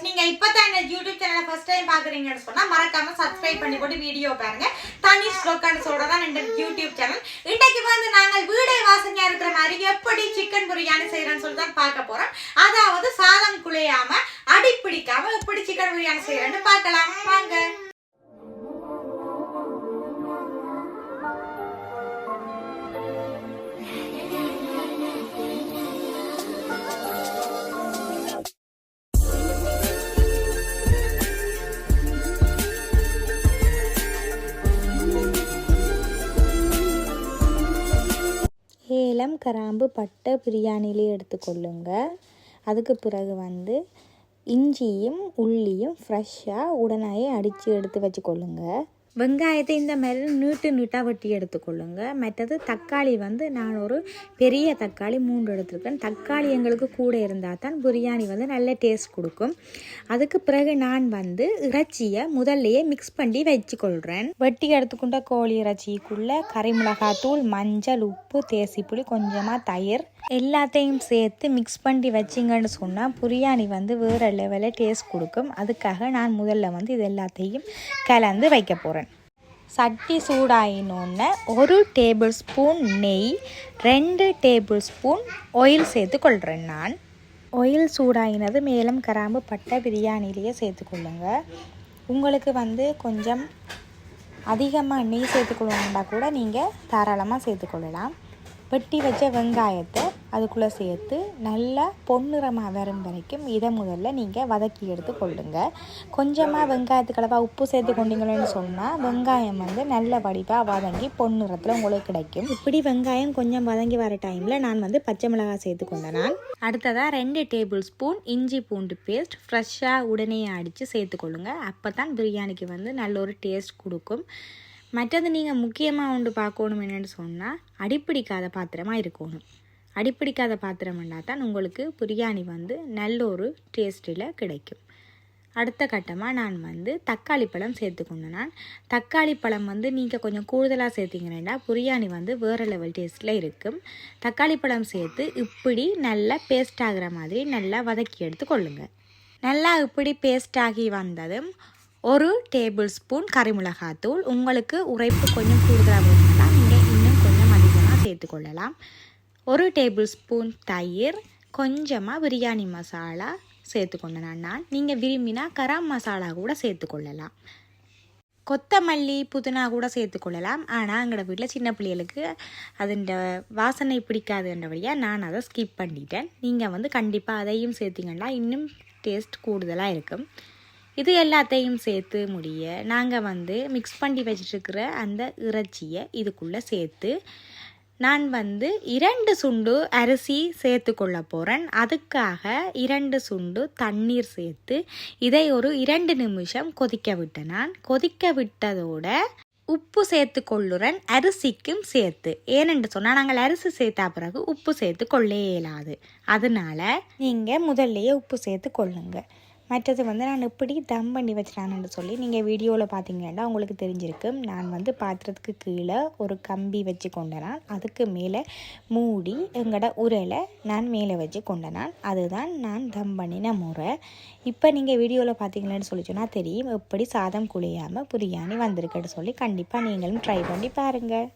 Guys நீங்க இப்பதான் இந்த யூடியூப் சேனலை ஃபர்ஸ்ட் டைம் பாக்குறீங்கன்னு சொன்னா மறக்காம சப்ஸ்கிரைப் பண்ணி போட்டு வீடியோ பாருங்க. தனிஷ் ப்ளோக்கான சொல்றதான் இந்த யூடியூப் சேனல் இன்னைக்கு வந்து நாங்கள் வீடே வாசனையா இருக்கிற மாதிரி எப்படி சிக்கன் பிரியாணி செய்யறேன்னு சொல்லி தான் பார்க்க போறோம். அதாவது சாதம் குழையாம அடி பிடிக்காம எப்படி சிக்கன் பிரியாணி செய்யறேன்னு பார்க்கலாம். வாங்க. கிராம்பு பட்டை பிரியாணிலே எடுத்துக்கொள்ளுங்க அதுக்கு பிறகு வந்து இஞ்சியும் உள்ளியும் ஃப்ரெஷ்ஷாக உடனே அடித்து எடுத்து வச்சுக்கொள்ளுங்க வெங்காயத்தை இந்த மாதிரி நீட்டு நீட்டாக வெட்டி எடுத்துக்கொள்ளுங்க. மற்றது தக்காளி வந்து நான் ஒரு பெரிய தக்காளி மூன்று எடுத்துருக்கேன். தக்காளி எங்களுக்கு கூட இருந்தால் தான் பிரியாணி வந்து நல்ல டேஸ்ட் கொடுக்கும். அதுக்கு பிறகு நான் வந்து இறைச்சியை முதல்லையே மிக்ஸ் பண்ணி வச்சுக்கொள்கிறேன் வெட்டி எடுத்துக்கொண்ட கோழி இறைச்சிக்குள்ளே கறி மிளகாத்தூள் மஞ்சள் உப்பு தேசிப்புளி கொஞ்சமாக தயிர் எல்லாத்தையும் சேர்த்து மிக்ஸ் பண்ணி வச்சிங்கன்னு சொன்னால் பிரியாணி வந்து வேறு லெவலில் டேஸ்ட் கொடுக்கும். அதுக்காக நான் முதல்ல வந்து இது எல்லாத்தையும் கலந்து வைக்க போகிறேன் சட்டி சூடாயினோன்னு ஒரு டேபிள் ஸ்பூன் நெய் ரெண்டு டேபிள் ஸ்பூன் ஆயில் சேர்த்து கொள்கிறேன் நான். ஆயில் சூடாயினது மேலும் கராம்பு பட்டை பிரியாணிலேயே சேர்த்துக்கொள்ளுங்க உங்களுக்கு வந்து கொஞ்சம் அதிகமாக நெய் சேர்த்துக்கொள்ளணுன்னா கூட நீங்கள் தாராளமாக சேர்த்துக்கொள்ளலாம் வெட்டி வச்ச வெங்காயத்தை அதுக்குள்ளே சேர்த்து நல்லா பொன்னிறமாக வரும் வரைக்கும் இதை முதல்ல நீங்கள் வதக்கி எடுத்து கொள்ளுங்க. கொஞ்சமாக வெங்காயத்துக்களவாக உப்பு சேர்த்து கொண்டீங்களேன்னு சொன்னால் வெங்காயம் வந்து நல்ல வடிவாக வதங்கி பொன்னிறத்தில் உங்களுக்கு கிடைக்கும். இப்படி வெங்காயம் கொஞ்சம் வதங்கி வர டைமில் நான் வந்து பச்சை மிளகாய் சேர்த்து கொண்டேன் நான் அடுத்ததாக ரெண்டு டேபிள் ஸ்பூன் இஞ்சி பூண்டு பேஸ்ட் ஃப்ரெஷ்ஷாக உடனே அடித்து சேர்த்துக்கொள்ளுங்க அப்போ தான் பிரியாணிக்கு வந்து நல்ல ஒரு டேஸ்ட் கொடுக்கும். மற்றது நீங்கள் முக்கியமாக ஒன்று பார்க்கணும் என்னென்னு சொன்னால் அடிப்பிடிக்காத பாத்திரமாக இருக்கணும். அடிப்பிடிக்காத பாத்திரம் தான் உங்களுக்கு பிரியாணி வந்து நல்ல ஒரு டேஸ்ட்டில் கிடைக்கும். அடுத்த கட்டமாக நான் வந்து தக்காளி பழம் சேர்த்துக்கொண்டேன் நான் தக்காளி பழம் வந்து நீங்கள் கொஞ்சம் கூடுதலாக சேர்த்திங்கன்னா பிரியாணி வந்து வேறு லெவல் டேஸ்ட்டில் இருக்கும். தக்காளி பழம் சேர்த்து இப்படி நல்லா பேஸ்ட் ஆகிற மாதிரி நல்லா வதக்கி எடுத்து கொள்ளுங்கள் நல்லா இப்படி பேஸ்ட் ஆகி வந்ததும் ஒரு டேபிள் ஸ்பூன் கறிமிளகாத்தூள் உங்களுக்கு உரைப்பு கொஞ்சம் கூடுதலாக இருந்தால் நீங்கள் இன்னும் கொஞ்சம் அதிகமாக சேர்த்துக்கொள்ளலாம். ஒரு டேபிள் ஸ்பூன் தயிர் கொஞ்சமாக பிரியாணி மசாலா சேர்த்துக்கொண்டேன் நான். நீங்கள் விரும்பினா கரம் மசாலா கூட சேர்த்துக்கொள்ளலாம். கொத்தமல்லி புதினா கூட சேர்த்துக்கொள்ளலாம். ஆனால் எங்களோட வீட்டில் சின்ன பிள்ளைகளுக்கு அதுண்ட வாசனை பிடிக்காதுன்றபடியாக நான் அதை ஸ்கிப் பண்ணிட்டேன். நீங்கள் வந்து கண்டிப்பாக அதையும் சேர்த்திங்கன்னா இன்னும் டேஸ்ட் கூடுதலாக இருக்கும். இது எல்லாத்தையும் சேர்த்து முடிய நாங்கள் வந்து மிக்ஸ் பண்ணி வச்சுட்டுருக்கிற அந்த இறைச்சியை இதுக்குள்ளே சேர்த்து நான் வந்து இரண்டு சுண்டு அரிசி சேர்த்து கொள்ள போகிறேன் அதுக்காக இரண்டு சுண்டு தண்ணீர் சேர்த்து இதை ஒரு இரண்டு நிமிஷம் கொதிக்க விட்டேன் நான். கொதிக்க விட்டதோட உப்பு சேர்த்து கொள்ளுறன் அரிசிக்கும் சேர்த்து. ஏனென்று சொன்னால் நாங்கள் அரிசி சேர்த்தா பிறகு உப்பு சேர்த்து கொள்ளே இயலாது. அதனால நீங்கள் முதல்லையே உப்பு சேர்த்து கொள்ளுங்கள் மற்றது வந்து நான் எப்படி தம் பண்ணி வச்சிட்டான்னு சொல்லி நீங்கள் வீடியோவில் பார்த்தீங்கன்னா உங்களுக்கு தெரிஞ்சிருக்கும் நான் வந்து பாத்திரத்துக்கு கீழே ஒரு கம்பி வச்சு கொண்டனான். அதுக்கு மேலே மூடி எங்களோட உரலை நான் மேலே வச்சு கொண்டனான். அதுதான் நான் தம் பண்ணின முறை. இப்போ நீங்கள் வீடியோவில் பார்த்தீங்களேன்னு சொல்லி சொன்னால் தெரியும். எப்படி சாதம் குழியாமல் பிரியாணி வந்திருக்குன்னு சொல்லி கண்டிப்பாக நீங்களும் ட்ரை பண்ணி பாருங்கள்